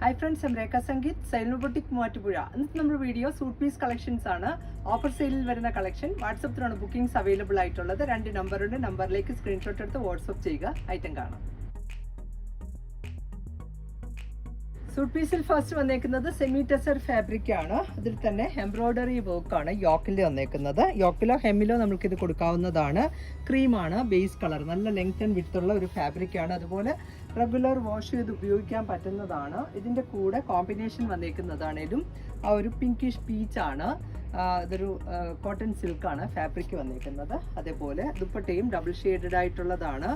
Hi friends M Rekha Sangeeth സൈലബോട്ടിക് Muvattupuzha ഇന്നത്തെ നമ്മുടെ video suit piece collections ആണ്. ഓഫർ സെയിലിൽ വരുന്ന കളക്ഷൻ വാട്സപ്പിലാണ് ബുക്കിംഗ്സ് അവൈലബിൾ ആയിട്ടുള്ളത്. രണ്ട് നമ്പറുണ്ട് നമ്പറിലേക്ക് സ്ക്രീൻഷോട്ട് എടുത്ത് വാട്സപ്പ് ചെയ്യുക. ഐറ്റം കാണാം. സൂട്ട് പീസിൽ ഫസ്റ്റ് വന്നേക്കുന്നത് സെമി ടെസർ ഫാബ്രിക് ആണ്. അതിൽ തന്നെ എംബ്രോയ്ഡറി വർക്ക് ആണ് യോക്കിൽ വന്നേക്കുന്നത്. യോക്കിലോ ഹെമ്മിലോ നമുക്കിത് കൊടുക്കാവുന്നതാണ്. ക്രീമാണ് ബേസ് കളർ നല്ല ലെങ്ത് ആൻഡ് വിഡ്ത്ത് ഉള്ള ഒരു ഫാബ്രിക് ആണ്. അതുപോലെ റെഗുലർ വാഷ് ചെയ്ത് ഉപയോഗിക്കാൻ പറ്റുന്നതാണ്. ഇതിന്റെ കൂടെ കോമ്പിനേഷൻ വന്നേക്കുന്നതാണേലും ആ ഒരു പിങ്കിഷ് പീച്ചാണ് ഇതൊരു കോട്ടൺ സിൽക്കാണ് ഫാബ്രിക് വന്നേക്കുന്നത്. അതേപോലെ ദുപ്പട്ടയും ഡബിൾ ഷെയ്ഡഡ് ആയിട്ടുള്ളതാണ്.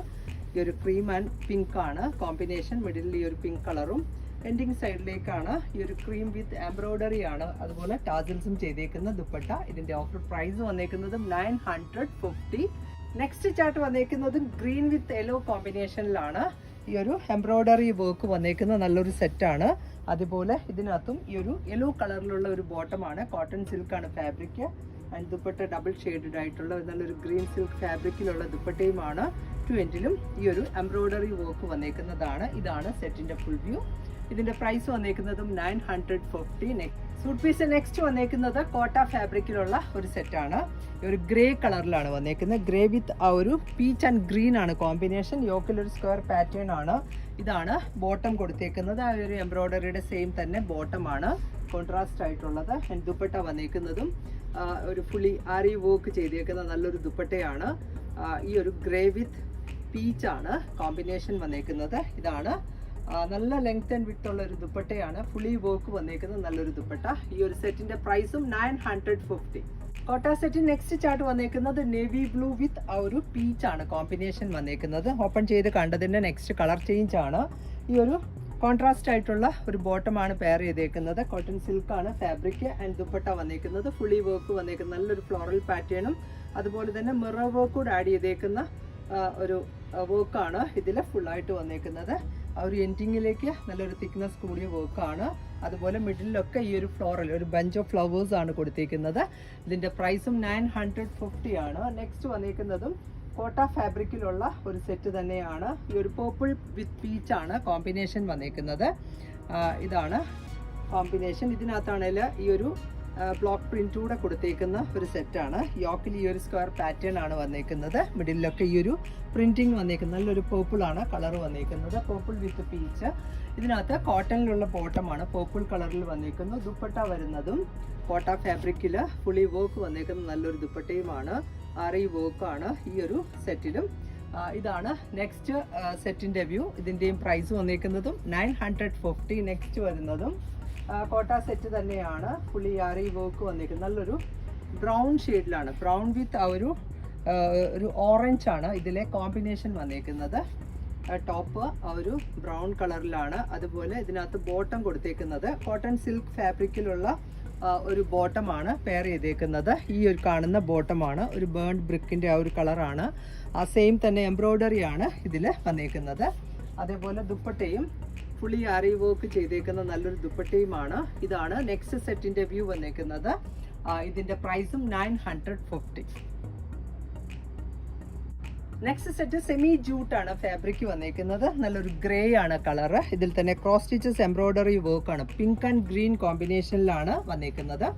ഈ ഒരു ക്രീം ആൻഡ് പിങ്ക് ആണ്. കോമ്പിനേഷൻ മിഡിൽ ഈ ഒരു പിങ്ക് കളറും എൻഡിങ് സൈഡിലേക്കാണ് ഈ ഒരു ക്രീം വിത്ത് എംബ്രോയ്ഡറി ആണ്. അതുപോലെ ടാസിൽസും ചെയ്തേക്കുന്ന ദുപ്പട്ട. ഇതിന്റെ offer price വന്നേക്കുന്നതും nine hundred fifty next chart വന്നേക്കുന്നതും green with yellow കോമ്പിനേഷനിലാണ് ഈ ഒരു എംബ്രോയ്ഡറി വർക്ക് വന്നേക്കുന്ന നല്ലൊരു സെറ്റാണ് അതുപോലെ ഇതിനകത്തും ഈ ഒരു യെല്ലോ കളറിലുള്ള ഒരു ബോട്ടമാണ് cotton സിൽക്കാണ് fabric and dupatta double shaded ആയിട്ടുള്ള നല്ലൊരു ഗ്രീൻ സിൽക്ക് ഫാബ്രിക്കിലുള്ള ദുപ്പട്ടയുമാണ് ടു എൻഡിലും ഈ ഒരു എംബ്രോയ്ഡറി വർക്ക് വന്നേക്കുന്നതാണ്. ഇതാണ് സെറ്റിന്റെ ഫുൾ വ്യൂ ഇതിന്റെ price വന്നേക്കുന്നതും nine hundred fifty suit piece next വന്നേക്കുന്നത് കോട്ട ഫാബ്രിക്കിലുള്ള ഒരു സെറ്റാണ് ഒരു ഗ്രേ കളറിലാണ് വന്നേക്കുന്നത്. ഗ്രേ വിത്ത് ആ ഒരു പീച്ച് ആൻഡ് ഗ്രീൻ ആണ് കോമ്പിനേഷൻ യോക്കിൽ ഒരു സ്ക്വയർ പാറ്റേൺ ആണ്. ഇതാണ് ബോട്ടം കൊടുത്തേക്കുന്നത്. ആ ഒരു എംബ്രോയ്ഡറിയുടെ സെയിം തന്നെ ബോട്ടം ആണ്. കോൺട്രാസ്റ്റ് ആയിട്ടുള്ളത്. ആൻഡ് ദുപ്പട്ട വന്നേക്കുന്നതും ഒരു ഫുള്ളി ആരി വർക്ക് ചെയ്തേക്കുന്ന നല്ലൊരു ദുപ്പട്ടയാണ്. ഈ ഒരു ഗ്രേ വിത്ത് പീച്ചാണ് കോമ്പിനേഷൻ വന്നേക്കുന്നത്. ഇതാണ് നല്ല ലെങ്ത് ആൻഡ് വിട്ട് ഉള്ള ഒരു ദുപ്പട്ടയാണ് ഫുള്ളി വർക്ക് വന്നേക്കുന്നത് നല്ലൊരു ദുപ്പട്ട. ഈ ഒരു സെറ്റിന്റെ പ്രൈസും nine hundred fifty Kota set next chart വന്നേക്കുന്നത് നേവി ബ്ലൂ വിത്ത് ആ ഒരു പീച്ച് ആണ് കോമ്പിനേഷൻ വന്നേക്കുന്നത്. ഓപ്പൺ ചെയ്ത് കണ്ടതിന്റെ നെക്സ്റ്റ് കളർ ചേഞ്ച് ആണ്. ഈ ഒരു കോൺട്രാസ്റ്റ് ആയിട്ടുള്ള ഒരു ബോട്ടമാണ് പെയർ ചെയ്തേക്കുന്നത്. കോട്ടൺ സിൽക്ക് ആണ് ഫാബ്രിക് ആൻഡ് ദുപ്പട്ട വന്നേക്കുന്നത്. ഫുള്ളി വർക്ക് വന്നേക്കുന്നത് നല്ലൊരു ഫ്ലോറൽ പാറ്റേണും അതുപോലെ തന്നെ മിറർ വർക്ക് കൂടെ ആഡ് ചെയ്തേക്കുന്ന ഒരു വർക്കാണ് ഇതിൽ ഫുള്ളായിട്ട് വന്നേക്കുന്നത്. ഒരു എൻഡിങ്ങിലേക്ക് നല്ലൊരു തിക്നെസ് കൂടിയ വർക്കാണ് അതുപോലെ മിഡിലൊക്കെ ഈ ഒരു ഫ്ലോറൽ ഒരു ബഞ്ച് ഓഫ് ഫ്ലവേഴ്സ് ആണ് കൊടുത്തിരിക്കുന്നത് ഇതിന്റെ പ്രൈസും നയൻ ഹൺഡ്രഡ് ഫിഫ്റ്റി ആണ്. നെക്സ്റ്റ് വന്നിരിക്കുന്നതും കോട്ട ഫാബ്രിക്കിലുള്ള ഒരു സെറ്റ് തന്നെയാണ്. ഈ ഒരു പേർപ്പിൾ വിത്ത് പീച്ചാണ് കോമ്പിനേഷൻ വന്നിരിക്കുന്നത് ഇതാണ് കോമ്പിനേഷൻ ഇതിനകത്താണെങ്കിൽ ഈ ഒരു ബ്ലോക്ക് പ്രിന്റ് കൂടെ കൊടുത്തേക്കുന്ന ഒരു സെറ്റാണ് യോക്കിൽ ഈ ഒരു സ്ക്വയർ പാറ്റേൺ ആണ് വന്നേക്കുന്നത്. മിഡിലൊക്കെ ഈ ഒരു പ്രിന്റിങ് വന്നേക്കുന്നത്. നല്ലൊരു പേർപ്പിൾ ആണ് കളർ വന്നേക്കുന്നത്. പേർപ്പിൾ വിത്ത് പീച്ച് ഇതിനകത്ത് കോട്ടണിലുള്ള ബോട്ടമാണ് പേർപ്പിൾ കളറിൽ വന്നേക്കുന്നു. ദുപ്പട്ട വരുന്നതും കോട്ട ഫാബ്രിക്കിൽ ഫുള്ളി വർക്ക് വന്നേക്കുന്ന നല്ലൊരു ദുപ്പട്ടയുമാണ്. ആറി വർക്കാണ് ഈ ഒരു സെറ്റിലും ഇതാണ് നെക്സ്റ്റ് സെറ്റിന്റെ വ്യൂ ഇതിന്റെയും പ്രൈസ് വന്നേക്കുന്നതും നയൻ ഹൺഡ്രഡ് ഫിഫ്റ്റി നെക്സ്റ്റ് വരുന്നതും കോട്ട സെറ്റ് തന്നെയാണ് പുള്ളി ആറി വോക്ക് വന്നിരിക്കുന്നത്. നല്ലൊരു ബ്രൗൺ ഷെയ്ഡിലാണ് ബ്രൗൺ വിത്ത് ആ ഒരു ഒരു ഓറഞ്ച് ആണ് ഇതിലെ കോമ്പിനേഷൻ വന്നിരിക്കുന്നത്. ടോപ്പ് ആ ഒരു ബ്രൗൺ കളറിലാണ് അതുപോലെ ഇതിനകത്ത് ബോട്ടം കൊടുത്തേക്കുന്നത്. കോട്ടൺ സിൽക്ക് ഫാബ്രിക്കിലുള്ള ഒരു ബോട്ടമാണ് പെയർ ചെയ്തേക്കുന്നത്. ഈ ഒരു കാണുന്ന ബോട്ടമാണ് ഒരു ബേൺഡ് ബ്രിക്കിന്റെ ആ ഒരു കളറാണ് ആ സെയിം തന്നെ എംബ്രോയ്ഡറി ആണ് ഇതിൽ വന്നേക്കുന്നത് അതേപോലെ ദുപ്പട്ടയും ഫുള്ളി ആരി വർക്ക് ചെയ്തേക്കുന്ന നല്ലൊരു ദുപ്പട്ടയുമാണ്. ഇതാണ് നെക്സ്റ്റ് സെറ്റിന്റെ വ്യൂ വന്നേക്കുന്നത്. ഇതിന്റെ പ്രൈസും nine hundred fifty next set semi jute ആണ് ഫാബ്രിക് വന്നേക്കുന്നത്. നല്ലൊരു ഗ്രേ ആണ് കളർ ഇതിൽ തന്നെ ക്രോസ് സ്റ്റിച്ചസ് എംബ്രോയ്ഡറി വർക്ക് ആണ്. പിങ്ക് ആൻഡ് ഗ്രീൻ കോമ്പിനേഷനിലാണ് വന്നേക്കുന്നത്.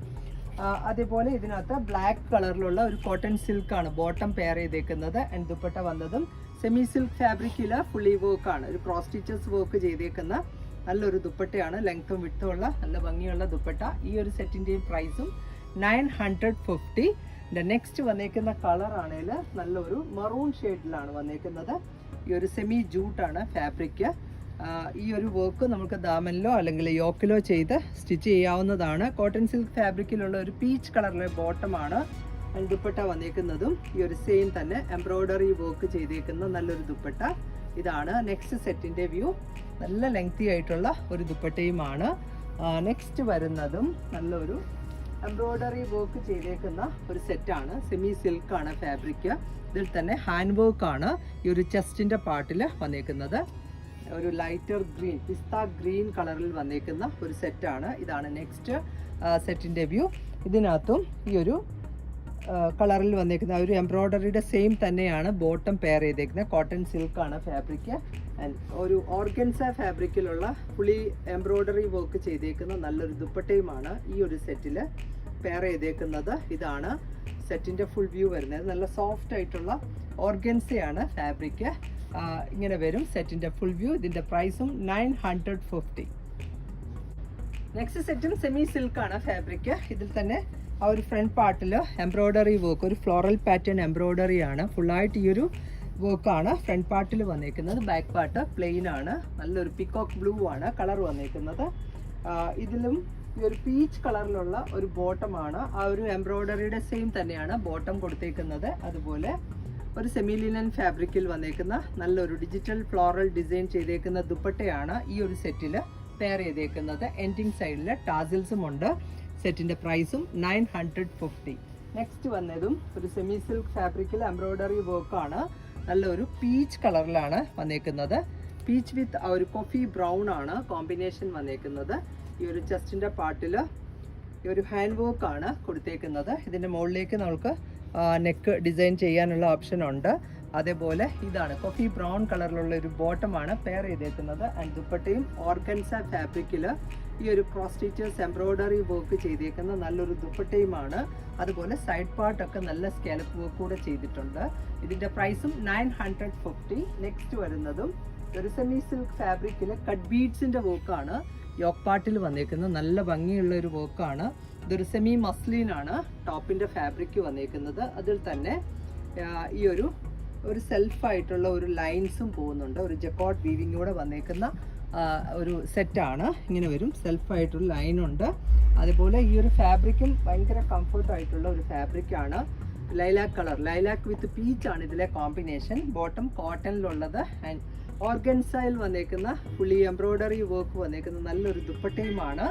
അതേപോലെ ഇതിനകത്ത് ബ്ലാക്ക് കളറിലുള്ള ഒരു കോട്ടൺ സിൽക്ക് ആണ് ബോട്ടം പെയർ ചെയ്തേക്കുന്നത്. ആൻഡ് ദുപ്പട്ട വന്നതും സെമി സിൽക്ക് ഫാബ്രിക്കിൽ ഫുള്ളി വർക്ക് ആണ്. ഒരു ക്രോസ് സ്റ്റിച്ചസ് വർക്ക് ചെയ്തേക്കുന്ന നല്ലൊരു ദുപ്പട്ടയാണ്. ലെങ്ത്തും വിട്ടും ഉള്ള നല്ല ഭംഗിയുള്ള ദുപ്പട്ട. ഈ ഒരു സെറ്റിന്റെയും പ്രൈസും നയൻ ഹൺഡ്രഡ് ഫിഫ്റ്റി. നെക്സ്റ്റ് വന്നേക്കുന്ന കളർ ആണെങ്കിൽ നല്ലൊരു മറൂൺ ഷെയ്ഡിലാണ് വന്നേക്കുന്നത്. ഈ ഒരു സെമി ജൂട്ടാണ് ഫാബ്രിക് ഈ ഒരു വർക്ക് നമുക്ക് ദാമനിലോ അല്ലെങ്കിൽ യോക്കിലോ ചെയ്ത് സ്റ്റിച്ച് ചെയ്യാവുന്നതാണ്. കോട്ടൺ സിൽക്ക് ഫാബ്രിക്കിലുള്ള ഒരു പീച്ച് കളറിലെ ബോട്ടമാണ് ദുപ്പട്ട വന്നേക്കുന്നതും ഈ ഒരു സെയിം തന്നെ എംബ്രോയ്ഡറി വർക്ക് ചെയ്തേക്കുന്ന നല്ലൊരു ദുപ്പട്ട. ഇതാണ് നെക്സ്റ്റ് സെറ്റിന്റെ വ്യൂ നല്ല ലെങ്തി ആയിട്ടുള്ള ഒരു ദുപ്പട്ടയുമാണ്. നെക്സ്റ്റ് വരുന്നതും നല്ലൊരു എംബ്രോയ്ഡറി വർക്ക് ചെയ്തേക്കുന്ന ഒരു സെറ്റാണ് സെമി സിൽക്ക് ആണ് ഫാബ്രിക് ഇതിൽ തന്നെ ഹാൻഡ് വർക്ക് ആണ് ഈ ഒരു ചെസ്റ്റിന്റെ പാർട്ടിൽ വന്നേക്കുന്നത്. ഒരു ലൈറ്റർ ഗ്രീൻ പിസ്ത ഗ്രീൻ കളറിൽ വന്നേക്കുന്ന ഒരു സെറ്റാണ് ഇതാണ് നെക്സ്റ്റ് സെറ്റിന്റെ വ്യൂ ഇതിനകത്തും ഈ ഒരു കളറിൽ വന്നേക്കുന്ന ഒരു എംബ്രോയ്ഡറിയുടെ സെയിം തന്നെയാണ് ബോട്ടം പെയർ ചെയ്തേക്കുന്നത്. കോട്ടൺ സിൽക്ക് ആണ് ഫാബ്രിക് ആൻഡ് ഒരു ഓർഗൻസ ഫാബ്രിക്കിലുള്ള ഫുള്ളി എംബ്രോയ്ഡറി വർക്ക് ചെയ്തേക്കുന്ന നല്ലൊരു ദുപ്പട്ടയുമാണ് ഈ ഒരു സെറ്റിൽ പെയർ ചെയ്തേക്കുന്നത്. ഇതാണ് സെറ്റിന്റെ ഫുൾ വ്യൂ വരുന്നത്. നല്ല സോഫ്റ്റ് ആയിട്ടുള്ള ഓർഗൻസയാണ് ഫാബ്രിക് ഇങ്ങനെ വരും സെറ്റിന്റെ ഫുൾ വ്യൂ. ഇതിന്റെ പ്രൈസും നയൻ ഹൺഡ്രഡ് ഫിഫ്റ്റി. നെക്സ്റ്റ് സെറ്റും സെമി സിൽക്കാണ് ഫാബ്രിക് ഇതിൽ തന്നെ ആ ഒരു ഫ്രണ്ട് പാർട്ടിൽ എംബ്രോയ്ഡറി വർക്ക് ഒരു ഫ്ലോറൽ പാറ്റേൺ എംബ്രോയ്ഡറി ആണ്. ഫുള്ളായിട്ട് ഈ ഒരു വർക്കാണ് ഫ്രണ്ട് പാർട്ടിൽ വന്നേക്കുന്നത്. ബാക്ക് പാർട്ട് പ്ലെയിൻ ആണ്. നല്ലൊരു പിക്കോക്ക് ബ്ലൂ ആണ് കളർ വന്നേക്കുന്നത്. ഇതിലും ഈ ഒരു പീച്ച് കളറിലുള്ള ഒരു ബോട്ടം ആണ്. ആ ഒരു എംബ്രോയ്ഡറിയുടെ സെയിം തന്നെയാണ് ബോട്ടം കൊടുത്തേക്കുന്നത്. അതുപോലെ ഒരു സെമി ലിനൻ ഫാബ്രിക്കിൽ വന്നേക്കുന്ന നല്ലൊരു ഡിജിറ്റൽ ഫ്ലോറൽ ഡിസൈൻ ചെയ്തേക്കുന്ന ദുപ്പട്ടയാണ് ഈ ഒരു സെറ്റിൽ പെയർ ചെയ്തേക്കുന്നത്. എൻഡിങ് സൈഡിൽ ടാസിൽസും ഉണ്ട്. സെറ്റിന്റെ പ്രൈസും നയൻ ഹൺഡ്രഡ് ഫിഫ്റ്റി. നെക്സ്റ്റ് വന്നതും ഒരു സെമി സിൽക്ക് ഫാബ്രിക്കിൽ എംബ്രോയ്ഡറി വർക്കാണ് നല്ലൊരു പീച്ച് കളറിലാണ് വന്നേക്കുന്നത്. പീച്ച് വിത്ത് ആ ഒരു കോഫി ബ്രൗൺ ആണ് കോമ്പിനേഷൻ വന്നേക്കുന്നത്. ഈ ഒരു ചെസ്റ്റിന്റെ പാർട്ടിൽ ഈ ഒരു ഹാൻഡ് വർക്ക് ആണ് കൊടുത്തേക്കുന്നത്. ഇതിന്റെ മുകളിലേക്ക് നമുക്ക് നെക്ക് ഡിസൈൻ ചെയ്യാനുള്ള ഓപ്ഷൻ ഉണ്ട്. അതേപോലെ ഇതാണ്. കോഫി ബ്രൗൺ കളറിലുള്ള ഒരു ബോട്ടമാണ് പെയർ ചെയ്തേക്കുന്നത്. ആൻഡ് ദുപ്പട്ടയും ഓർഗൻസ ഫാബ്രിക്കിൽ ഈ ഒരു ക്രോസ് സ്റ്റിച്ചേഴ്സ് എംബ്രോയ്ഡറി വർക്ക് ചെയ്തേക്കുന്ന നല്ലൊരു ദുപ്പട്ടയുമാണ്. അതുപോലെ സൈഡ് പാർട്ടൊക്കെ നല്ല സ്കാലപ്പ് വർക്ക് കൂടെ ചെയ്തിട്ടുണ്ട്. ഇതിന്റെ പ്രൈസും നയൻ ഹൺഡ്രഡ് ഫിഫ്റ്റി നെക്സ്റ്റ് വരുന്നതും ഒരു സെമി സിൽക്ക് ഫാബ്രിക്കിലെ കട്ട് ബീഡ്സിന്റെ വർക്കാണ് യോക്ക് പാർട്ടിൽ വന്നേക്കുന്നത് നല്ല ഭംഗിയുള്ള ഒരു വർക്കാണ് ഇതൊരു സെമി മസ്ലിനാണ് ടോപ്പിന്റെ ഫാബ്രിക് വന്നേക്കുന്നത്. അതിൽ തന്നെ ഈ ഒരു ഒരു സെൽഫായിട്ടുള്ള ഒരു ലൈൻസും പോകുന്നുണ്ട്. ഒരു ജക്കോട്ട് കൂടെ വന്നേക്കുന്ന ഒരു സെറ്റാണ്. ഇങ്ങനെ വരും. സെൽഫായിട്ടൊരു ലൈനുണ്ട്. അതുപോലെ ഈ ഒരു ഫാബ്രിക്കും ഭയങ്കര കംഫർട്ട് ആയിട്ടുള്ള ഒരു ഫാബ്രിക്കാണ്. Lilac colour. Lilac with peach ആണ് ഇതിലെ കോമ്പിനേഷൻ. ബോട്ടം കോട്ടണിലുള്ളത്. ആൻഡ് ഓർഗൻസയിൽ വന്നേക്കുന്ന ഫുള്ളി എംബ്രോയ്ഡറി വർക്ക് വന്നേക്കുന്ന നല്ലൊരു ദുപ്പട്ടയുമാണ്.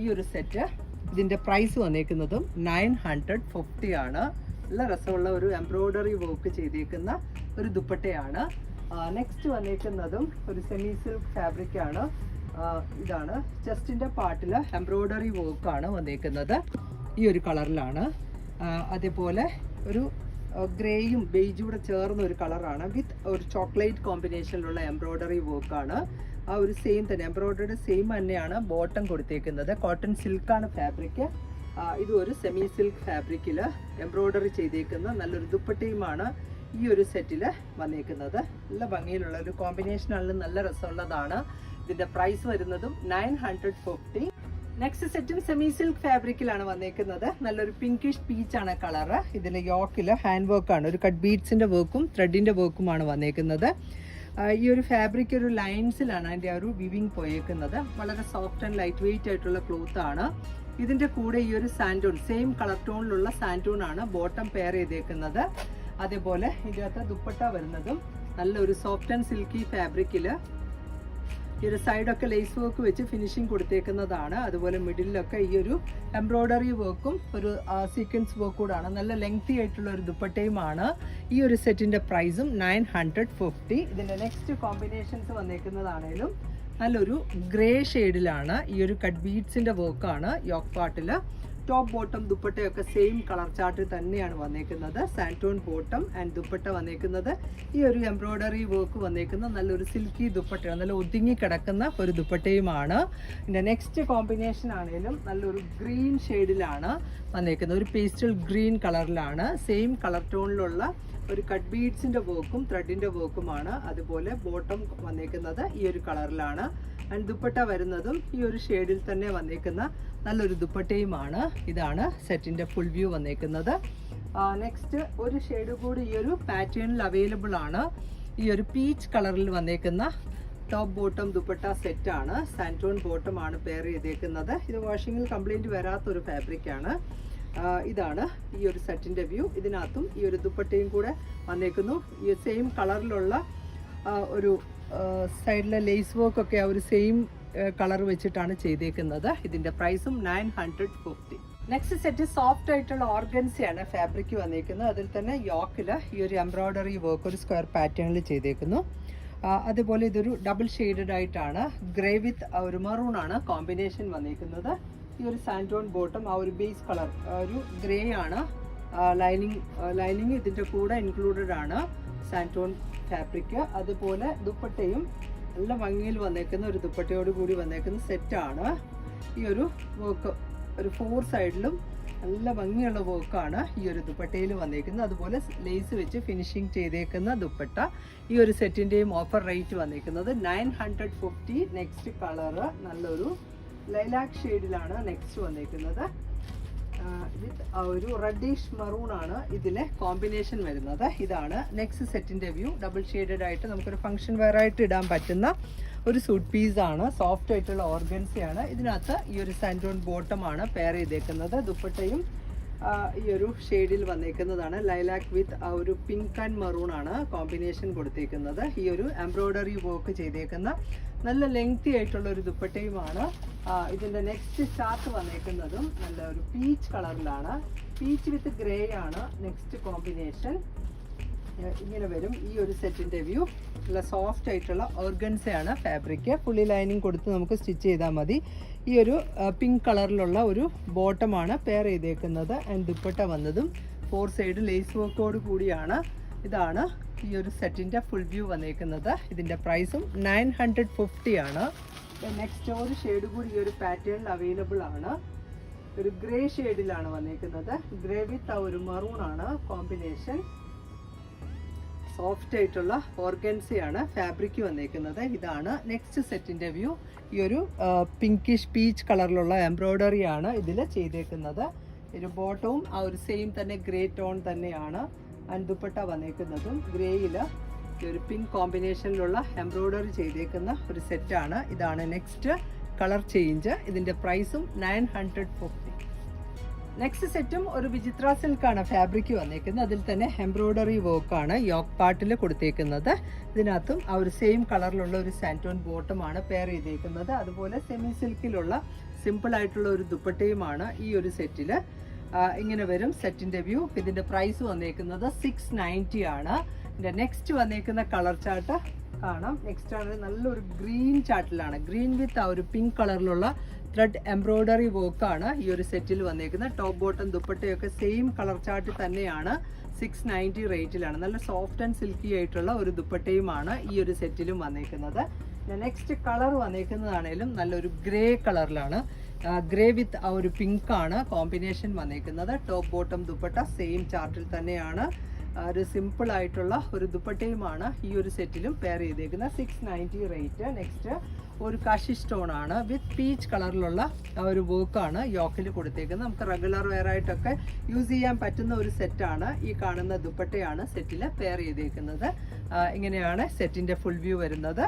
ഈ ഒരു സെറ്റ്. ഇതിന്റെ പ്രൈസ് വന്നേക്കുന്നതും നയൻ ഹൺഡ്രഡ് ഫിഫ്റ്റി ആണ്. നല്ല രസമുള്ള ഒരു എംബ്രോയ്ഡറി വർക്ക് ചെയ്തേക്കുന്ന ഒരു ദുപ്പട്ടയാണ്. നെക്സ്റ്റ് വന്നിരിക്കുന്നതും ഒരു സെമി സിൽക്ക് ഫാബ്രിക് ആണ്. ഇതാണ്. ചെസ്റ്റിന്റെ പാട്ടിൽ എംബ്രോയ്ഡറി വർക്കാണ് വന്നേക്കുന്നത്. ഈ ഒരു കളറിലാണ് അതേപോലെ ഒരു ഗ്രേയും ബെയ്ജും കൂടെ ചേർന്ന ഒരു കളറാണ് വിത്ത് ഒരു ചോക്ലേറ്റ് കോമ്പിനേഷനിലുള്ള എംബ്രോയ്ഡറി വർക്കാണ് ആ ഒരു സെയിം തന്നെ. എംബ്രോയ്ഡറി സെയിം തന്നെയാണ് ബോട്ടം കൊടുത്തേക്കുന്നത്. കോട്ടൺ സിൽക്കാണ് ഫാബ്രിക് ഇതും ഒരു സെമി സിൽക്ക് ഫാബ്രിക്കിൽ എംബ്രോയ്ഡറി ചെയ്തേക്കുന്ന നല്ലൊരു ദുപ്പട്ടയുമാണ് ഈ ഒരു സെറ്റിൽ വന്നേക്കുന്നത്. നല്ല ഭംഗിയിലുള്ള ഒരു കോമ്പിനേഷനാണ് നല്ല രസമുള്ളതാണ്. ഇതിന്റെ പ്രൈസ് വരുന്നതും നയൻ ഹൺഡ്രഡ് ഫിഫ്റ്റി നെക്സ്റ്റ് സെറ്റും സെമി സിൽക്ക് ഫാബ്രിക്കിലാണ് വന്നേക്കുന്നത്. നല്ലൊരു പിങ്കിഷ് പീച്ച് ആണ് കളറ് ഇതിൽ യോക്കിൽ ഹാൻഡ് വർക്കാണ് ഒരു കട്ട് ബീഡ്സിന്റെ വർക്കും ത്രെഡിന്റെ വർക്കുമാണ് വന്നേക്കുന്നത്. ഈ ഒരു ഫാബ്രിക് ഒരു ലൈൻസിലാണ് അതിന്റെ ഒരു വിവിങ് പോയേക്കുന്നത്. വളരെ സോഫ്റ്റ് ആൻഡ് ലൈറ്റ് വെയിറ്റ് ആയിട്ടുള്ള ക്ലോത്ത് ആണ്. ഇതിന്റെ കൂടെ ഈ ഒരു സാന്റൂൺ സെയിം കളർ ടോണിലുള്ള സാന്റൂൺ ആണ് ബോട്ടം പെയർ ചെയ്തേക്കുന്നത്. അതേപോലെ ഇതിനകത്ത് ദുപ്പട്ട വരുന്നതും നല്ലൊരു സോഫ്റ്റ് ആൻഡ് സിൽക്കി ഫാബ്രിക്കിൽ ഈ ഒരു സൈഡൊക്കെ ലേസ് വർക്ക് വെച്ച് ഫിനിഷിങ് കൊടുത്തേക്കുന്നതാണ്. അതുപോലെ മിഡിലൊക്കെ ഈ ഒരു എംബ്രോയ്ഡറി വർക്കും ഒരു സീക്വൻസ് വർക്ക് കൂടാണ്. നല്ല ലെങ്തി ആയിട്ടുള്ള ഒരു ദുപ്പട്ടയുമാണ്. ഈ ഒരു സെറ്റിന്റെ പ്രൈസും നയൻ ഹൺഡ്രഡ് ഫിഫ്റ്റി ഇതിന്റെ നെക്സ്റ്റ് കോമ്പിനേഷൻസ് വന്നേക്കുന്നതാണേലും നല്ലൊരു ഗ്രേ ഷെയ്ഡിലാണ് ഈ ഒരു കട്ട് ബീഡ്സിന്റെ വർക്കാണ് യോക്ക് പാർട്ടിൽ ടോപ്പ് ബോട്ടം ദുപ്പട്ടയൊക്കെ സെയിം കളർ ചാർട്ടിൽ തന്നെയാണ് വന്നേക്കുന്നത്. സാന്റോൺ ബോട്ടം ആൻഡ് ദുപ്പട്ട വന്നേക്കുന്നത്. ഈ ഒരു എംബ്രോയ്ഡറി വർക്ക് വന്നേക്കുന്ന നല്ലൊരു സിൽക്കി ദുപ്പട്ടയാണ്. നല്ല ഒതുങ്ങി കിടക്കുന്ന ഒരു ദുപ്പട്ടയുമാണ്. ഇതിന്റെ നെക്സ്റ്റ് കോമ്പിനേഷൻ ആണെങ്കിലും നല്ലൊരു ഗ്രീൻ ഷെയ്ഡിലാണ് വന്നേക്കുന്നത്. ഒരു പേസ്റ്റൽ ഗ്രീൻ കളറിലാണ് സെയിം കളർ ടോണിലുള്ള ഒരു കട്ട് ബീഡ്സിന്റെ വർക്കും ത്രെഡിന്റെ വർക്കുമാണ് അതുപോലെ ബോട്ടം വന്നേക്കുന്നത് ഈ ഒരു കളറിലാണ് ആൻഡ് ദുപ്പട്ട വരുന്നതും ഈ ഒരു ഷെയ്ഡിൽ തന്നെ വന്നേക്കുന്ന നല്ലൊരു ദുപ്പട്ടയുമാണ്. ഇതാണ് സെറ്റിന്റെ ഫുൾ വ്യൂ വന്നേക്കുന്നത്. നെക്സ്റ്റ് ഒരു ഷെയ്ഡ് കൂടി ഈ ഒരു പാറ്റേണിൽ അവൈലബിൾ ആണ്. ഈ ഒരു പീച്ച് കളറിൽ വന്നേക്കുന്ന ടോപ്പ് ബോട്ടം ദുപ്പട്ട സെറ്റാണ് സാന്റോൺ ബോട്ടം ആണ് പെയർ ചെയ്തേക്കുന്നത്. ഇത് വാഷിങ്ങിൽ കംപ്ലൈന്റ് വരാത്തൊരു ഫാബ്രിക്കാണ് ഇതാണ് ഈ ഒരു സെറ്റിന്റെ വ്യൂ ഇതിനകത്തും ഈ ഒരു ദുപ്പട്ടയും കൂടെ വന്നേക്കുന്നു. ഈ സെയിം കളറിലുള്ള ഒരു സൈഡിലെ ലേസ് വർക്ക് ഒക്കെ ആ ഒരു സെയിം കളർ വെച്ചിട്ടാണ് ചെയ്തേക്കുന്നത്. ഇതിന്റെ പ്രൈസും nine hundred fifty next set soft ആയിട്ടുള്ള ഓർഗൻസിയാണ് ഫാബ്രിക് വന്നിരിക്കുന്നത് അതിൽ തന്നെ യോക്കിൽ ഈ ഒരു എംബ്രോയ്ഡറി വർക്ക് ഒരു സ്ക്വയർ പാറ്റേണിൽ ചെയ്തേക്കുന്നു. അതുപോലെ ഇതൊരു ഡബിൾ ഷെയ്ഡഡ് ആയിട്ടാണ് ഗ്രേ വിത്ത് ഒരു മറൂൺ ആണ് കോമ്പിനേഷൻ വന്നിരിക്കുന്നത് ഈ ഒരു സാൻഡോൺ ബോട്ടം ആ ഒരു ബേസ് കളർ ഒരു ഗ്രേ ആണ് ലൈനിങ് ലൈനിങ് ഇതിന്റെ കൂടെ ഇൻക്ലൂഡഡ് ആണ് സാന്റോൺ ഫാബ്രിക് അതുപോലെ ദുപ്പട്ടയും നല്ല ഭംഗിയിൽ വന്നേക്കുന്ന ഒരു ദുപ്പട്ടയോട് കൂടി വന്നേക്കുന്ന സെറ്റാണ് ഈ ഒരു വർക്ക് ഒരു ഫോർ സൈഡിലും നല്ല ഭംഗിയുള്ള വർക്കാണ് ഈ ഒരു ദുപ്പട്ടയിൽ വന്നേക്കുന്നത്. അതുപോലെ ലേസ് വെച്ച് ഫിനിഷിങ് ചെയ്തേക്കുന്ന ദുപ്പട്ട ഈ ഒരു സെറ്റിന്റെയും ഓഫർ റേറ്റ് വന്നേക്കുന്നത് nine hundred fifty next colour നല്ലൊരു ലൈലാക്ക് ഷെയ്ഡിലാണ് നെക്സ്റ്റ് വന്നേക്കുന്നത്. വിത്ത് ഒരു റെഡിഷ് മറൂൺ ആണ് ഇതിലെ കോമ്പിനേഷൻ വരുന്നത്. ഇതാണ് നെക്സ്റ്റ് സെറ്റിന്റെ വ്യൂ ഡബിൾ ഷെയ്ഡഡ് ആയിട്ട് നമുക്കൊരു ഫംഗ്ഷൻ വെയർ ആയിട്ട് ഇടാൻ പറ്റുന്ന ഒരു സൂട്ട് പീസ് ആണ്. സോഫ്റ്റ് ആയിട്ടുള്ള ഓർഗൻസിയാണ് ഇതിനകത്ത് ഈ ഒരു സാൻഡോൺ ആണ് പെയർ ചെയ്തേക്കുന്നത്. ദുപ്പട്ടയും ഈ ഒരു ഷെയ്ഡിൽ വന്നേക്കുന്നതാണ്. ലൈലാക്ക് വിത്ത് ആ ഒരു പിങ്ക് ആൻഡ് മറൂൺ ആണ് കോമ്പിനേഷൻ കൊടുത്തേക്കുന്നത്. ഈ ഒരു എംബ്രോയ്ഡറി വർക്ക് ചെയ്തേക്കുന്ന നല്ല ലെങ്തി ആയിട്ടുള്ള ഒരു ദുപ്പട്ടയുമാണ് ഇതിന്റെ നെക്സ്റ്റ് സ്റ്റാർട്ട് വന്നേക്കുന്നതും നല്ല ഒരു പീച്ച് കളറിലാണ്. പീച്ച് വിത്ത് ഗ്രേ ആണ് നെക്സ്റ്റ് കോമ്പിനേഷൻ. ഇങ്ങനെ വരും. ഈ ഒരു സെറ്റിന്റെ വ്യൂ. നല്ല സോഫ്റ്റ് ആയിട്ടുള്ള ഓർഗൻസയാണ് ഫാബ്രിക് ഫുള്ളി ലൈനിങ് കൊടുത്ത് നമുക്ക് സ്റ്റിച്ച് ചെയ്താൽ മതി. ഈ ഒരു പിങ്ക് കളറിലുള്ള ഒരു ബോട്ടമാണ് പെയർ ചെയ്തേക്കുന്നത്. ആൻഡ് ദുപ്പട്ട വന്നതും ഫോർ സൈഡ് ലേസ് വർക്കോട് കൂടിയാണ്. ഇതാണ് ഈ ഒരു സെറ്റിന്റെ ഫുൾ വ്യൂ വന്നേക്കുന്നത്. ഇതിന്റെ പ്രൈസും നയൻ ഹൺഡ്രഡ് ഫിഫ്റ്റി ആണ്. നെക്സ്റ്റ് ഒരു ഷെയ്ഡ് കൂടി ഈ ഒരു പാറ്റേണിൽ അവൈലബിൾ ആണ്. ഒരു ഗ്രേ ഷെയ്ഡിലാണ് വന്നേക്കുന്നത്. ഗ്രേ വിത്ത് ഒരു മറൂൺ ആണ് കോമ്പിനേഷൻ സോഫ്റ്റ് ആയിട്ടുള്ള ഓർഗൻസിയാണ് ഫാബ്രിക് വന്നേക്കുന്നത്. ഇതാണ് നെക്സ്റ്റ് സെറ്റിന്റെ വ്യൂ. ഈ ഒരു പിങ്കിഷ് പീച്ച് കളറിലുള്ള എംബ്രോയ്ഡറി ആണ് ഇതിൽ ചെയ്തേക്കുന്നത്. ഒരു ബോട്ടവും ആ ഒരു സെയിം തന്നെ ഗ്രേ ടോൺ തന്നെയാണ് ആൻഡ് ദുപ്പട്ട വന്നേക്കുന്നതും. ഗ്രേയിൽ ഒരു പിങ്ക് കോമ്പിനേഷനിലുള്ള എംബ്രോയ്ഡറി ചെയ്തേക്കുന്ന ഒരു സെറ്റാണ് ഇതാണ് നെക്സ്റ്റ് കളർ ചേഞ്ച് ഇതിന്റെ പ്രൈസും നയൻ ഹൺഡ്രഡ് ഫിഫ്റ്റി നെക്സ്റ്റ് സെറ്റും ഒരു വിചിത്ര സിൽക്കാണ് ഫാബ്രിക് വന്നേക്കുന്നത്. അതിൽ തന്നെ എംബ്രോയ്ഡറി വർക്കാണ് യോക്ക് പാട്ടിൽ കൊടുത്തേക്കുന്നത്. ഇതിനകത്തും ആ ഒരു സെയിം കളറിലുള്ള ഒരു സാന്റോൺ ബോട്ടമാണ് പെയർ ചെയ്തേക്കുന്നത്. അതുപോലെ സെമി സിൽക്കിലുള്ള സിമ്പിൾ ആയിട്ടുള്ള ഒരു ദുപ്പട്ടയുമാണ് ഈ ഒരു സെറ്റിൽ ഇങ്ങനെ വരും സെറ്റിന്റെ വ്യൂ ഇതിന്റെ പ്രൈസ് വന്നേക്കുന്നത് സിക്സ് നയന്റി ആണ്. ഇതിന്റെ നെക്സ്റ്റ് വന്നേക്കുന്ന കളർ ചാർട്ട് കാണാം. നെക്സ്റ്റ് ആണ് നല്ലൊരു ഗ്രീൻ ചാർട്ടിലാണ് ഗ്രീൻ വിത്ത് ആ ഒരു പിങ്ക് കളറിലുള്ള ത്രെഡ് എംബ്രോയ്ഡറി വർക്കാണ് ഈ ഒരു സെറ്റിൽ വന്നേക്കുന്നത്. ടോപ്പ് ബോട്ടം ദുപ്പട്ടയൊക്കെ സെയിം കളർ ചാർട്ട് തന്നെയാണ്. സിക്സ് നയന്റി റേറ്റിലാണ് നല്ല സോഫ്റ്റ് ആൻഡ് സിൽക്കി ആയിട്ടുള്ള ഒരു ദുപ്പട്ടയുമാണ് ഈ ഒരു സെറ്റിലും വന്നേക്കുന്നത്. നെക്സ്റ്റ് കളർ വന്നേക്കുന്നതാണേലും നല്ലൊരു ഗ്രേ കളറിലാണ് ഗ്രേ വിത്ത് ആ ഒരു പിങ്ക് ആണ് കോമ്പിനേഷൻ വന്നേക്കുന്നത്. ടോപ്പ് ബോട്ടം ദുപ്പട്ട സെയിം ചാർട്ടിൽ തന്നെയാണ്. ഒരു സിമ്പിൾ ആയിട്ടുള്ള ഒരു ദുപ്പട്ടയുമാണ് ഈ ഒരു സെറ്റിലും പെയർ ചെയ്തേക്കുന്നത്. സിക്സ് നയന്റി റേറ്റ് നെക്സ്റ്റ് ഒരു കഷി സ്റ്റോൺ ആണ് വിത്ത് പീച്ച് കളറിലുള്ള ഒരു വർക്കാണ് യോക്കിൽ കൊടുത്തേക്കുന്നത്. നമുക്ക് റെഗുലർ വെയർ ആയിട്ടൊക്കെ യൂസ് ചെയ്യാൻ പറ്റുന്ന ഒരു സെറ്റാണ് ഈ കാണുന്ന ദുപ്പട്ടയാണ് സെറ്റിൽ പെയർ ചെയ്തേക്കുന്നത്. ഇങ്ങനെയാണ് സെറ്റിന്റെ ഫുൾ വ്യൂ വരുന്നത്.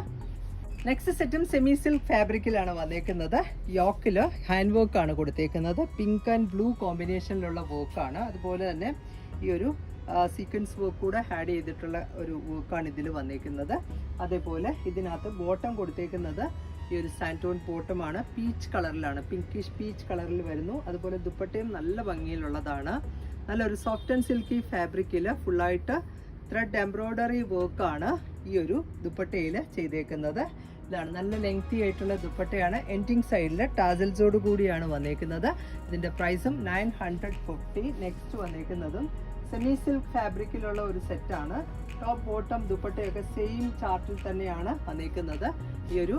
നെക്സ്റ്റ് സെറ്റും സെമി സിൽക്ക് ഫാബ്രിക്കിലാണ് വന്നേക്കുന്നത്. യോക്കിൽ ഹാൻഡ് വർക്കാണ് കൊടുത്തേക്കുന്നത്. പിങ്ക് ആൻഡ് ബ്ലൂ കോമ്പിനേഷനിലുള്ള വർക്കാണ് അതുപോലെ തന്നെ ഈ ഒരു സീക്വൻസ് വർക്ക് കൂടെ ആഡ് ചെയ്തിട്ടുള്ള ഒരു വർക്കാണ് ഇതിൽ വന്നിരിക്കുന്നത് അതേപോലെ ഇതിനകത്ത് ബോട്ടം കൊടുത്തേക്കുന്നത് ഈ ഒരു സാന്റോൺ ബോട്ടമാണ് പീച്ച് കളറിലാണ് പിങ്കിഷ് പീച്ച് കളറിൽ വരുന്നു. അതുപോലെ ദുപ്പട്ടയും നല്ല ഭംഗിയിലുള്ളതാണ്. നല്ലൊരു സോഫ്റ്റ് ആൻഡ് സിൽക്കി ഫാബ്രിക്കിൽ ഫുള്ളായിട്ട് ത്രെഡ് എംബ്രോയ്ഡറി വർക്കാണ് ഈ ഒരു ദുപ്പട്ടയിൽ ചെയ്തേക്കുന്നത്. ഇതാണ് നല്ല ലെങ്തി ആയിട്ടുള്ള ദുപ്പട്ടയാണ്. എൻഡിങ് സൈഡിൽ ടാസൽസോട് കൂടിയാണ് വന്നേക്കുന്നത്. ഇതിന്റെ പ്രൈസും നയൻ ഹൺഡ്രഡ് ഫിഫ്റ്റി നെക്സ്റ്റ് വന്നേക്കുന്നതും സെമി സിൽക്ക് ഫാബ്രിക്കിലുള്ള ഒരു സെറ്റാണ് ടോപ്പ് ബോട്ടം ദുപ്പട്ടയൊക്കെ സെയിം ചാർട്ടിൽ തന്നെയാണ് വന്നിരിക്കുന്നത് ഈ ഒരു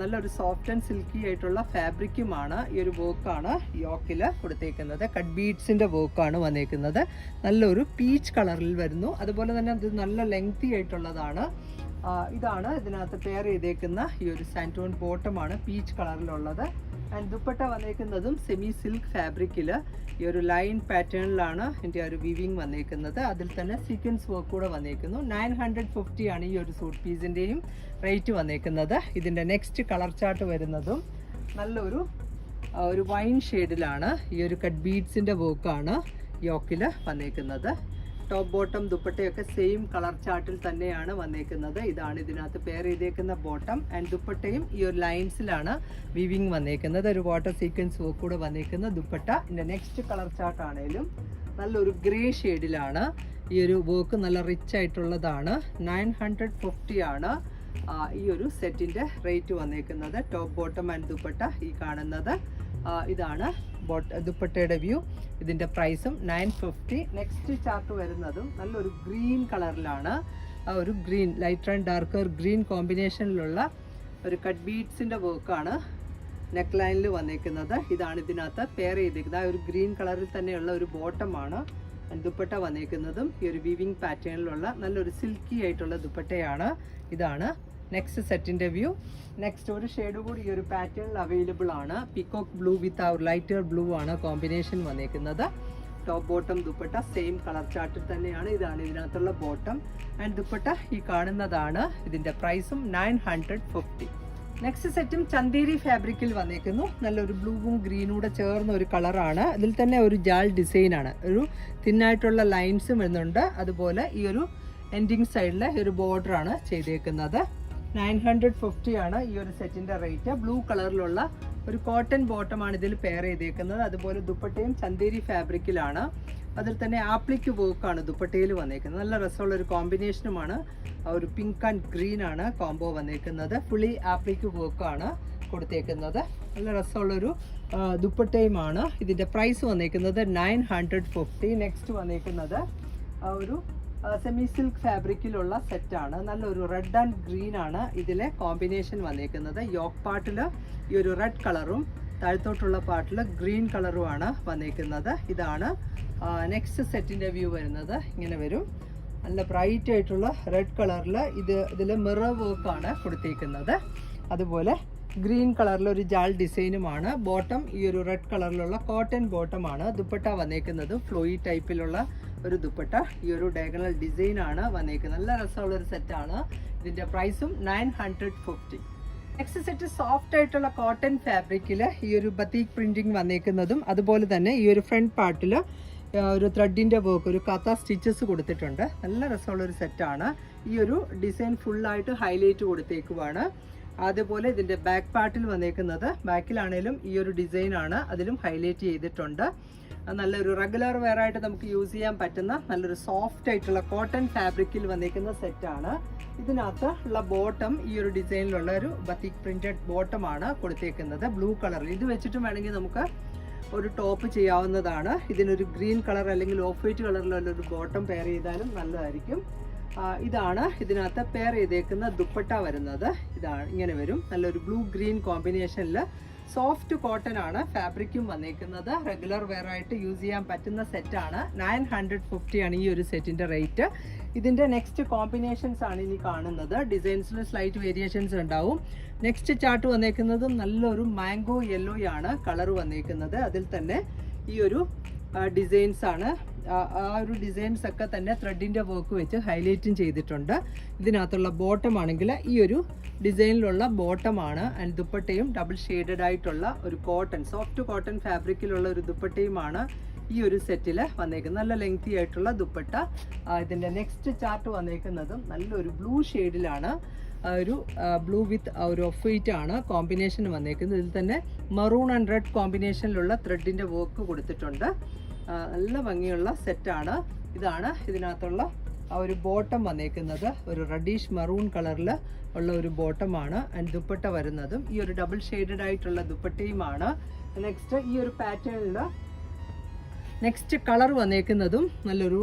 നല്ലൊരു സോഫ്റ്റ് ആൻഡ് സിൽക്കി ആയിട്ടുള്ള ഫാബ്രിക്കുമാണ് ഈ ഒരു വർക്കാണ് യോക്കിൽ കൊടുത്തേക്കുന്നത്. കട്ട് ബീഡ്സിന്റെ വർക്കാണ് വന്നേക്കുന്നത്. നല്ലൊരു പീച്ച് കളറിൽ വരുന്നു. അതുപോലെ തന്നെ ഇത് നല്ല ലെങ്തി ആയിട്ടുള്ളതാണ്. ഇതാണ് ഇതിനകത്ത് പെയർ ചെയ്തേക്കുന്ന ഈ ഒരു സാന്റോൺ ബോട്ടമാണ് പീച്ച് കളറിലുള്ളത് ആൻഡ് ദുപ്പട്ട വന്നേക്കുന്നതും സെമി സിൽക്ക് ഫാബ്രിക്കിൽ ഈ ഒരു ലൈൻ പാറ്റേണിലാണ് എന്റെ ഒരു വിവിങ് വന്നേക്കുന്നത്. അതിൽ തന്നെ സീക്വൻസ് വർക്ക് കൂടെ വന്നേക്കുന്നു. നയൻ ഹൺഡ്രഡ് ഫിഫ്റ്റി ആണ് ഈ ഒരു സൂട്ട് പീസിന്റെയും റേറ്റ് വന്നേക്കുന്നത്. ഇതിന്റെ നെക്സ്റ്റ് കളർ ചാർട്ട് വരുന്നതും നല്ലൊരു ഒരു വൈൻ ഷെയ്ഡിലാണ് ഈ ഒരു കട്ട് ബീഡ്സിന്റെ വർക്കാണ് യോക്കിൽ വന്നേക്കുന്നത്. ടോപ്പ് ബോട്ടം ദുപ്പട്ടയൊക്കെ സെയിം കളർ ചാർട്ടിൽ തന്നെയാണ് വന്നേക്കുന്നത്. ഇതാണ് ഇതിനകത്ത് പെയർ ചെയ്തേക്കുന്ന ബോട്ടം. ആൻഡ് ദുപ്പട്ടയും ഈ ഒരു ലൈൻസിലാണ് വിവിങ് വന്നേക്കുന്നത്. ഒരു വാട്ടർ സീക്വൻസ് കൂടെ വന്നേക്കുന്ന ദുപ്പട്ട. ഇതിന്റെ നെക്സ്റ്റ് കളർ ചാർട്ട് ആണേലും നല്ലൊരു ഗ്രേ ഷെയ്ഡിലാണ് ഈ ഒരു വർക്ക് നല്ല റിച്ച് ആയിട്ടുള്ളതാണ്. നയൻ ഹൺഡ്രഡ് ഫിഫ്റ്റി ആണ് ഈ ഒരു സെറ്റിന്റെ റേറ്റ് വന്നേക്കുന്നത്. ടോപ്പ് ബോട്ടം ആൻഡ് ദുപ്പട്ട ഈ കാണുന്നത്. ഇതാണ് ബോട്ട് ദുപ്പട്ടയുടെ വ്യൂ. ഇതിന്റെ പ്രൈസും നയൻ ഫിഫ്റ്റി. നെക്സ്റ്റ് ചാർട്ട് വരുന്നതും നല്ലൊരു ഗ്രീൻ കളറിലാണ്. ഒരു green lighter and darker green കോമ്പിനേഷനിലുള്ള ഒരു കട്ട് ബീഡ്സിന്റെ വർക്കാണ് നെക്ക് ലൈനിൽ വന്നേക്കുന്നത്. ഇതാണ് ഇതിനകത്ത് പെയർ ചെയ്തിരിക്കുന്നത് ആ ഒരു ഗ്രീൻ കളറിൽ തന്നെയുള്ള ഒരു ബോട്ടമാണ് ദുപ്പട്ട വന്നേക്കുന്നതും. ഈ ഒരു വിവിങ് പാറ്റേണിലുള്ള നല്ലൊരു സിൽക്കി ആയിട്ടുള്ള ദുപ്പട്ടയാണ്. ഇതാണ് നെക്സ്റ്റ് സെറ്റിന്റെ വ്യൂ നെക്സ്റ്റ് ഒരു ഷെയ്ഡ് കൂടി ഈ ഒരു പാറ്റേണിൽ അവൈലബിൾ ആണ്. പിക്കോക്ക് ബ്ലൂ വിത്ത് അവർ ലൈറ്റർ ബ്ലൂ ആണ് കോമ്പിനേഷൻ വന്നേക്കുന്നത്. Top bottom dupatta same colour ചാർട്ടിൽ തന്നെയാണ്. ഇതാണ് ഇതിനകത്തുള്ള ബോട്ടം ആൻഡ് ദുപ്പട്ട ഈ കാണുന്നതാണ്. ഇതിന്റെ പ്രൈസും നയൻ ഹൺഡ്രഡ് ഫിഫ്റ്റി നെക്സ്റ്റ് സെറ്റും ചന്തേരി ഫാബ്രിക്കിൽ വന്നേക്കുന്നു. നല്ലൊരു ബ്ലൂവും ഗ്രീനൂടെ ചേർന്ന ഒരു കളറാണ് ഇതിൽ തന്നെ ഒരു ജാൽ ഡിസൈനാണ് ഒരു തിന്നായിട്ടുള്ള ലൈൻസും വരുന്നുണ്ട്. അതുപോലെ ഈ ഒരു എൻഡിങ് സൈഡിലെ ഒരു ബോർഡർ ആണ് ചെയ്തേക്കുന്നത്. നയൻ ഹൺഡ്രഡ് ഫിഫ്റ്റി ആണ് ഈ ഒരു സെറ്റിന്റെ റേറ്റ്. ബ്ലൂ കളറിലുള്ള ഒരു കോട്ടൺ ബോട്ടമാണ് ഇതിൽ പെയർ ചെയ്തേക്കുന്നത്. അതുപോലെ ദുപ്പട്ടയും ചന്തേരി ഫാബ്രിക്കിലാണ്. അതിൽ തന്നെ ആപ്ലിക്ക് വർക്കാണ് ദുപ്പട്ടയിൽ വന്നേക്കുന്നത്. നല്ല രസമുള്ള ഒരു കോമ്പിനേഷനുമാണ്. ഒരു പിങ്ക് ആൻഡ് ഗ്രീൻ ആണ് കോംബോ വന്നേക്കുന്നത്. ഫുള്ളി ആപ്ലിക്ക് വർക്കാണ് കൊടുത്തേക്കുന്നത്. നല്ല രസമുള്ളൊരു ദുപ്പട്ടയുമാണ്. ഇതിന്റെ പ്രൈസ് വന്നേക്കുന്നത് നയൻ ഹൺഡ്രഡ് ഫിഫ്റ്റി. നെക്സ്റ്റ് വന്നേക്കുന്നത് ഒരു സെമി സിൽക്ക് ഫാബ്രിക്കിലുള്ള സെറ്റാണ് നല്ലൊരു റെഡ് ആൻഡ് ഗ്രീൻ ആണ് ഇതിലെ കോമ്പിനേഷൻ വന്നേക്കുന്നത്. യോക്ക് പാർട്ടിൽ ഈ ഒരു റെഡ് കളറും താഴത്തോട്ടുള്ള പാർട്ടിൽ ഗ്രീൻ കളറുമാണ് വന്നേക്കുന്നത്. ഇതാണ് നെക്സ്റ്റ് സെറ്റിന്റെ വ്യൂ വരുന്നത്. ഇങ്ങനെ വരും. നല്ല ബ്രൈറ്റ് ആയിട്ടുള്ള റെഡ് കളറിൽ ഇത് ഇതിൽ മിറർ വർക്കാണ് കൊടുത്തേക്കുന്നത്. അതുപോലെ ഗ്രീൻ കളറിൽ ഒരു ജാൾ ഡിസൈനുമാണ് ബോട്ടം ഈ ഒരു റെഡ് കളറിലുള്ള കോട്ടൺ ബോട്ടമാണ് ദുപ്പട്ട വന്നേക്കുന്നത്. ഫ്ലോയി ടൈപ്പിലുള്ള ഒരു ദുപ്പട്ട. ഈ ഒരു ഡയഗണൽ ഡിസൈൻ ആണ് വന്നേക്കുന്നത്. നല്ല രസമുള്ള ഒരു സെറ്റാണ് ഇതിന്റെ പ്രൈസും nine hundred fifty next set soft ആയിട്ടുള്ള കോട്ടൺ ഫാബ്രിക്കിൽ ഈ ഒരു ബത്തീക് പ്രിന്റിങ് വന്നേക്കുന്നതും അതുപോലെ തന്നെ ഈ ഒരു ഫ്രണ്ട് പാർട്ടിൽ ഒരു ത്രെഡിന്റെ വർക്ക് ഒരു കഥ സ്റ്റിച്ചസ് കൊടുത്തിട്ടുണ്ട്. നല്ല രസമുള്ള ഒരു സെറ്റാണ് ഈ ഒരു ഡിസൈൻ ഫുള്ളായിട്ട് ഹൈലൈറ്റ് കൊടുത്തേക്കുവാണ്. അതുപോലെ ഇതിന്റെ ബാക്ക് പാർട്ടിൽ വന്നേക്കുന്നത്. ബാക്കിലാണേലും ഈ ഒരു ഡിസൈൻ ആണ്. അതിലും ഹൈലൈറ്റ് ചെയ്തിട്ടുണ്ട്. നല്ലൊരു റെഗുലർ വെയർ ആയിട്ട് നമുക്ക് യൂസ് ചെയ്യാൻ പറ്റുന്ന നല്ലൊരു സോഫ്റ്റ് ആയിട്ടുള്ള കോട്ടൺ ഫാബ്രിക്കിൽ വന്നേക്കുന്ന സെറ്റാണ് ഇതിനകത്ത് ഉള്ള ബോട്ടം ഈ ഒരു ഡിസൈനിലുള്ള ഒരു ബത്തിക് പ്രിന്റഡ് ബോട്ടമാണ് കൊടുത്തേക്കുന്നത്. ബ്ലൂ കളറിൽ ഇത് വെച്ചിട്ട് വേണമെങ്കിൽ നമുക്ക് ഒരു ടോപ്പ് ചെയ്യാവുന്നതാണ്. ഇതിനൊരു ഗ്രീൻ കളർ അല്ലെങ്കിൽ ഓഫ് വൈറ്റ് കളറിലുള്ള ഒരു ബോട്ടം പെയർ ചെയ്താലും നല്ലതായിരിക്കും. ഇതാണ് ഇതിനകത്ത് പെയർ ചെയ്തേക്കുന്ന ദുപ്പട്ട വരുന്നത്. ഇതാണ് ഇങ്ങനെ വരും. നല്ലൊരു ബ്ലൂ ഗ്രീൻ കോമ്പിനേഷനിൽ സോഫ്റ്റ് കോട്ടൺ ആണ് ഫാബ്രിക്കും വന്നേക്കുന്നത്. റെഗുലർ വെയർ ആയിട്ട് യൂസ് ചെയ്യാൻ പറ്റുന്ന സെറ്റാണ് നയൻ ഹൺഡ്രഡ് ഫിഫ്റ്റി ആണ് ഈ ഒരു സെറ്റിന്റെ റേറ്റ് ഇതിന്റെ നെക്സ്റ്റ് കോമ്പിനേഷൻസ് ആണ് ഇനി കാണുന്നത്. ഡിസൈൻസിൽ സ്ലൈറ്റ് വേരിയേഷൻസ് ഉണ്ടാവും. നെക്സ്റ്റ് ചാർട്ട് വന്നേക്കുന്നതും നല്ലൊരു മാംഗോ യെല്ലോയാണ് കളർ വന്നേക്കുന്നത്. അതിൽ തന്നെ ഈ ഒരു ഡിസൈൻസ് ആണ്. ആ ഒരു ഡിസൈൻസ് ഒക്കെ തന്നെ ത്രെഡിന്റെ വർക്ക് വെച്ച് ഹൈലൈറ്റും ചെയ്തിട്ടുണ്ട്. ഇതിനകത്തുള്ള ബോട്ടം ആണെങ്കിൽ ഈ ഒരു ഡിസൈനിലുള്ള ബോട്ടമാണ് ആൻഡ് ദുപ്പട്ടയും ഡബിൾ ഷെയ്ഡഡ് ആയിട്ടുള്ള ഒരു കോട്ടൺ സോഫ്റ്റ് കോട്ടൺ ഫാബ്രിക്കിലുള്ള ഒരു ദുപ്പട്ടയുമാണ് ഈ ഒരു സെറ്റിൽ വന്നേക്കുന്നത്. നല്ല ലെങ്തി ആയിട്ടുള്ള ദുപ്പട്ട. ഇതിന്റെ നെക്സ്റ്റ് ചാർട്ട് വന്നേക്കുന്നതും നല്ലൊരു ബ്ലൂ ഷെയ്ഡിലാണ് ഒരു ബ്ലൂ വിത്ത് ഒരു ഓഫ് വൈറ്റ് ആണ് കോമ്പിനേഷൻ വന്നേക്കുന്നത്. ഇതിൽ തന്നെ മറൂൺ ആൻഡ് റെഡ് കോമ്പിനേഷനിലുള്ള ത്രെഡിന്റെ വർക്ക് കൊടുത്തിട്ടുണ്ട്. നല്ല ഭംഗിയുള്ള സെറ്റാണ്. ഇതാണ് ഇതിനകത്തുള്ള ആ ഒരു ബോട്ടം വന്നേക്കുന്നത്. ഒരു റെഡീഷ് മറൂൺ കളറിൽ ഉള്ള ഒരു ബോട്ടമാണ്. ആൻഡ് ദുപ്പട്ട വരുന്നതും ഈ ഒരു ഡബിൾ ഷെയ്ഡഡ് ആയിട്ടുള്ള ദുപ്പട്ടയുമാണ്. നെക്സ്റ്റ് ഈ ഒരു പാറ്റേണിൽ നെക്സ്റ്റ് കളർ വന്നേക്കുന്നതും നല്ലൊരു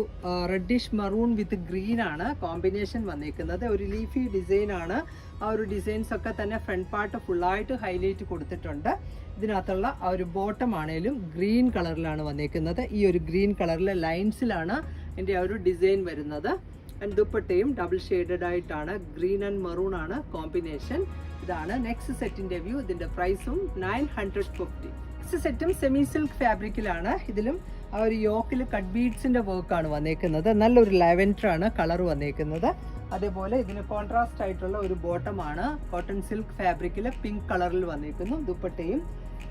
റെഡിഷ് മറൂൺ വിത്ത് ഗ്രീൻ ആണ് കോമ്പിനേഷൻ വന്നേക്കുന്നത്. ഒരു ലീഫി ഡിസൈൻ ആണ്. ആ ഒരു ഡിസൈൻസ് ഒക്കെ തന്നെ ഫ്രണ്ട് പാർട്ട് ഫുള്ളായിട്ട് ഹൈലൈറ്റ് കൊടുത്തിട്ടുണ്ട്. ഇതിനകത്തുള്ള ആ ഒരു ബോട്ടം ആണേലും ഗ്രീൻ കളറിലാണ് വന്നേക്കുന്നത്. ഈ ഒരു ഗ്രീൻ കളറിലെ ലൈൻസിലാണ് എന്റെ ആ ഒരു ഡിസൈൻ വരുന്നത്. ആൻഡ് ദുപ്പട്ടയും ഡബിൾ ഷെയ്ഡഡ് ആയിട്ടാണ് ഗ്രീൻ ആൻഡ് മറൂൺ ആണ് കോമ്പിനേഷൻ ഇതാണ് നെക്സ്റ്റ് സെറ്റിന്റെ വ്യൂ ഇതിന്റെ price nine hundred fifty next സെറ്റും സെമി സിൽക്ക് ഫാബ്രിക്കിലാണ് ഇതിലും ആ ഒരു യോക്കിൽ കട്ട് ബീഡ്സിന്റെ വർക്കാണ് വന്നേക്കുന്നത്. നല്ലൊരു ലാവൻഡറാണ് കളർ വന്നേക്കുന്നത്. അതേപോലെ ഇതിന് കോൺട്രാസ്റ്റ് ആയിട്ടുള്ള ഒരു ബോട്ടമാണ് കോട്ടൺ സിൽക്ക് ഫാബ്രിക്കിൽ പിങ്ക് കളറിൽ വന്നേക്കുന്നു. ദുപ്പട്ടയും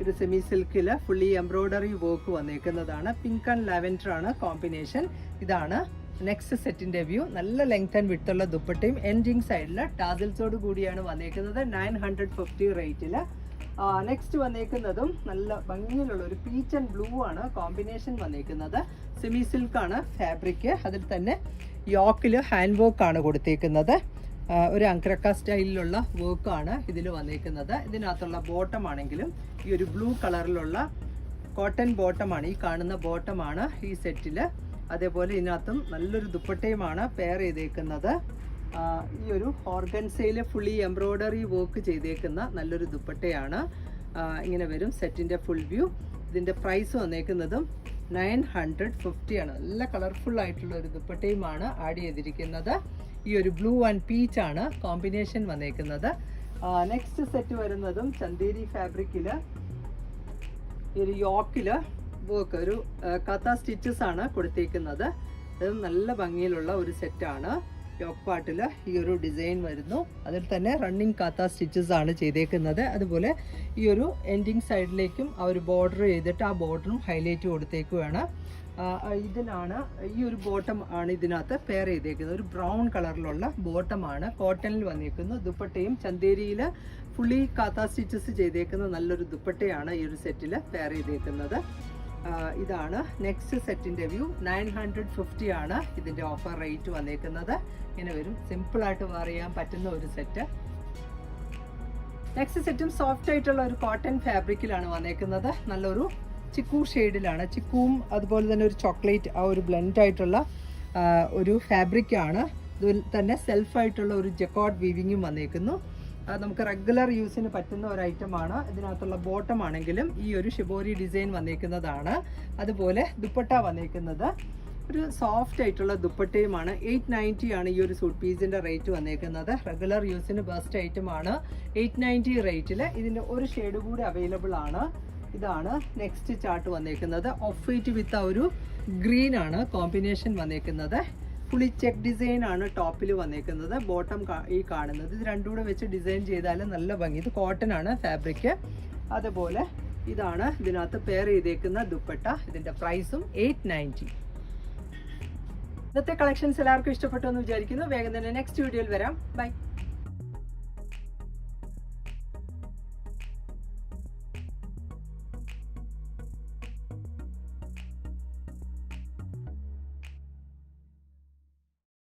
ഒരു സെമി സിൽക്കിൽ ഫുള്ളി എംബ്രോയ്ഡറി വർക്ക് വന്നേക്കുന്നതാണ്. പിങ്ക് ആൻഡ് ലാവൻഡർ ആണ് കോമ്പിനേഷൻ ഇതാണ് നെക്സ്റ്റ് സെറ്റിന്റെ വ്യൂ നല്ല ലെങ്ത് ആൻഡ് വിട്ടുള്ള ദുപ്പട്ടയും. എൻഡിങ് സൈഡിൽ ടാസിൽസോട് കൂടിയാണ് വന്നേക്കുന്നത്. നയൻ ഹൺഡ്രഡ് ഫിഫ്റ്റി റേറ്റിൽ നെക്സ്റ്റ് വന്നേക്കുന്നതും നല്ല ഭംഗിയിലുള്ള ഒരു പീച്ച് ആൻഡ് ബ്ലൂ ആണ് കോമ്പിനേഷൻ വന്നേക്കുന്നത്. സെമി സിൽക്ക് ആണ് ഫാബ്രിക് അതിൽ തന്നെ യോക്കിൽ ഹാൻഡ് വർക്ക് ആണ് കൊടുത്തേക്കുന്നത്. ഒരു അങ്ക്രക്ക സ്റ്റൈലിലുള്ള വർക്കാണ് ഇതിൽ വന്നേക്കുന്നത്. ഇതിനകത്തുള്ള ബോട്ടം ആണെങ്കിലും ഈ ഒരു ബ്ലൂ കളറിലുള്ള കോട്ടൺ ബോട്ടമാണ് ഈ കാണുന്ന ബോട്ടമാണ് ഈ സെറ്റിൽ അതേപോലെ ഇതിനകത്തും നല്ലൊരു ദുപ്പട്ടയുമാണ് പെയർ ചെയ്തേക്കുന്നത്. ഈ ഒരു ഓർഗൻസയിൽ ഫുള്ളി എംബ്രോയ്ഡറി വർക്ക് ചെയ്തേക്കുന്ന നല്ലൊരു ദുപ്പട്ടയാണ്. ഇങ്ങനെ വരും സെറ്റിന്റെ ഫുൾ വ്യൂ ഇതിന്റെ പ്രൈസ് വന്നേക്കുന്നതും നയൻ ഹൺഡ്രഡ് ഫിഫ്റ്റി ആണ്. നല്ല കളർഫുൾ ആയിട്ടുള്ള ഒരു ദുപ്പട്ടയുമാണ് ആഡ് ചെയ്തിരിക്കുന്നത്. ഈ ഒരു ബ്ലൂ ആൻഡ് പീച്ച് ആണ് കോമ്പിനേഷൻ വന്നേക്കുന്നത്. നെക്സ്റ്റ് സെറ്റ് വരുന്നതും ചന്തേരി ഫാബ്രിക്കിൽ ഈ ഒരു യോക്കിൽ വർക്ക് ഒരു കഥ സ്റ്റിച്ചസ് ആണ് കൊടുത്തേക്കുന്നത്. ഇത് നല്ല ഭംഗിയിലുള്ള ഒരു സെറ്റാണ് യോക്ക് പാർട്ടിൽ ഈ ഒരു ഡിസൈൻ വരുന്നു. അതിൽ തന്നെ റണ്ണിങ് കാത്ത സ്റ്റിച്ചസ് ആണ് ചെയ്തേക്കുന്നത്. അതുപോലെ ഈ ഒരു എൻഡിങ് സൈഡിലേക്കും ആ ഒരു ബോർഡർ ചെയ്തിട്ട് ആ ബോർഡറും ഹൈലൈറ്റ് കൊടുത്തേക്കുവാണ് ഇതിനാണ് ഈ ഒരു ബോട്ടം ആണ് ഇതിനകത്ത് പെയർ ചെയ്തേക്കുന്നത്. ഒരു ബ്രൗൺ കളറിലുള്ള ബോട്ടമാണ് കോട്ടണിൽ വന്നിരിക്കുന്നു ദുപ്പട്ടയും ചന്തേരിയിൽ ഫുള്ളി കാത്ത സ്റ്റിച്ചസ് ചെയ്തേക്കുന്ന നല്ലൊരു ദുപ്പട്ടയാണ് ഈ ഒരു സെറ്റിൽ പെയർ ചെയ്തേക്കുന്നത്. ഇതാണ് നെക്സ്റ്റ് സെറ്റിന്റെ വ്യൂ. നയൻ ഹൺഡ്രഡ് ഫിഫ്റ്റി ആണ് ഇതിന്റെ ഓഫർ റേറ്റ് വന്നേക്കുന്നത്. ഇങ്ങനെ വരും. സിമ്പിളായിട്ട് വെയർ ചെയ്യാൻ പറ്റുന്ന ഒരു സെറ്റ് നെക്സ്റ്റ് സെറ്റും സോഫ്റ്റ് ആയിട്ടുള്ള ഒരു കോട്ടൺ ഫാബ്രിക്കിലാണ് വന്നേക്കുന്നത്. നല്ലൊരു ചിക്കൂ ഷെയ്ഡിലാണ് ചിക്കുവും അതുപോലെ തന്നെ ഒരു ചോക്ലേറ്റ് ആ ഒരു ബ്ലെൻഡ് ആയിട്ടുള്ള ഒരു ഫാബ്രിക്കാണ് ഇതിൽ തന്നെ സെൽഫായിട്ടുള്ള ഒരു ജക്കോട്ട് വീവിങ്ങും വന്നേക്കുന്നു. നമുക്ക് റെഗുലർ യൂസിന് പറ്റുന്ന ഒരു ഐറ്റമാണ് ഇതിനകത്തുള്ള ബോട്ടം ആണെങ്കിലും ഈ ഒരു ഷിബോരി ഡിസൈൻ വന്നേക്കുന്നതാണ്. അതുപോലെ ദുപ്പട്ട വന്നേക്കുന്നത്. ഒരു സോഫ്റ്റ് ആയിട്ടുള്ള ദുപ്പട്ടയുമാണ്. എയ്റ്റ് നയന്റി ആണ് ഈ ഒരു സൂട്ട് പീസിന്റെ റേറ്റ് വന്നേക്കുന്നത്. റെഗുലർ യൂസിന് ബെസ്റ്റ് ഐറ്റം ആണ്. എയ്റ്റ് നയന്റി റേറ്റിൽ ഇതിന്റെ ഒരു ഷെയ്ഡ് കൂടി അവൈലബിൾ ആണ്. ഇതാണ് നെക്സ്റ്റ് ചാർട്ട് വന്നേക്കുന്നത്. ഓഫ് വൈറ്റ് വിത്ത് ആ ഒരു ഗ്രീൻ ആണ്. കോമ്പിനേഷൻ വന്നേക്കുന്നത്. ഫുള്ളി ചെക്ക് ഡിസൈൻ ആണ് ടോപ്പിൽ വന്നേക്കുന്നത്. ബോട്ടം ഈ കാണുന്നത്. ഇത് രണ്ടും കൂടെ വെച്ച് ഡിസൈൻ ചെയ്താൽ നല്ല ഭംഗി. ഇത് കോട്ടൺ ആണ് ഫാബ്രിക് അതുപോലെ ഇതാണ് ഇതിനകത്ത് പെയർ ചെയ്തേക്കുന്ന ദുപ്പട്ട. ഇതിന്റെ പ്രൈസും എയ്റ്റ് നയന്റി ഇന്നത്തെ കളക്ഷൻസ് എല്ലാവർക്കും ഇഷ്ടപ്പെട്ടു എന്ന് വിചാരിക്കുന്നു. വേഗം തന്നെ നെക്സ്റ്റ് വീഡിയോയിൽ വരാം. ബൈ